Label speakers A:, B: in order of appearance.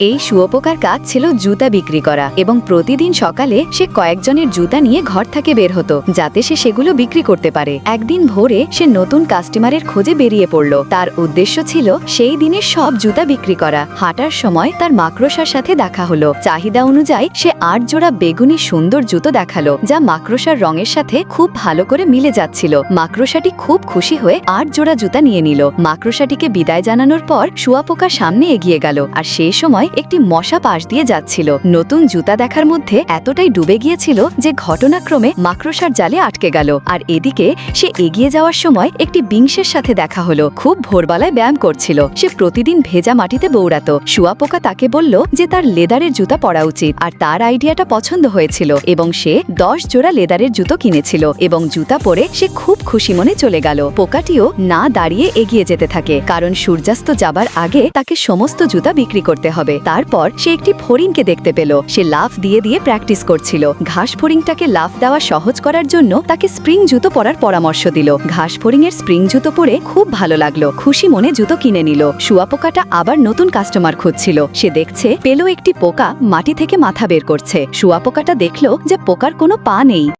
A: এই শুয়োপোকার কাজ ছিল জুতা বিক্রি করা এবং প্রতিদিন সকালে সে কয়েকজনের জুতা নিয়ে ঘর থেকে বের হতো, যাতে সে সেগুলো বিক্রি করতে পারে। একদিন ভোরে সে নতুন কাস্টমারের খোঁজে বেরিয়ে পড়ল। তার উদ্দেশ্য ছিল সেই দিনের সব জুতা বিক্রি করা। হাঁটার সময় তার মাকড়সার সাথে দেখা হলো। চাহিদা অনুযায়ী সে আট জোড়া বেগুনি সুন্দর জুতো দেখাল, যা মাকড়সার রঙের সাথে খুব ভালো করে মিলে যাচ্ছিল। মাকড়সাটি খুব খুশি হয়ে আট জোড়া জুতা নিয়ে নিল। মাকড়সাটিকে বিদায় জানানোর পর শুয়াপোকা সামনে এগিয়ে গেল, আর সেই সময় একটি মশা পাশ দিয়ে যাচ্ছিল। নতুন জুতা দেখার মধ্যে এতটাই ডুবে গিয়েছিল যে ঘটনাক্রমে মাকড়সার জালে আটকে গেল। আর এদিকে সে এগিয়ে যাওয়ার সময় একটি বিংশের সাথে দেখা হলো। খুব ভোরবেলায় ব্যায়াম করছিল। সে প্রতিদিন ভেজা মাটিতে বৌড়াতো শুয়াপোকা তাকে বলল যে তার লেদারের জুতা পরা উচিত। আর তার আইডিয়াটা পছন্দ হয়েছিল এবং সে দশ জোড়া লেদারের জুতো কিনেছিল এবং জুতা পরে সে খুব খুশি মনে চলে গেল। পোকাটিও না দাঁড়িয়ে এগিয়ে যেতে থাকে। কারণ সূর্যাস্ত যাবার আগে তাকে সমস্ত জুতা বিক্রি করতে হবে। তারপর সে একটি ফড়িংকে দেখতে পেল। সে লাফ দিয়ে দিয়ে প্র্যাকটিস করছিল। ঘাস ফড়িংটাকে লাফ দেওয়া সহজ করার জন্য তাকে স্প্রিং জুতো পরার পরামর্শ দিল। ঘাস ফড়িং এর স্প্রিং জুতো পরে খুব ভালো লাগল। খুশি মনে জুতো কিনে নিল। শুয়াপোকাটা আবার নতুন কাস্টমার খুঁজছিল। সে দেখছে, পেল একটি পোকা মাটি থেকে মাথা বের করছে। শুয়াপোকাটা দেখল যে পোকার কোনো পা নেই।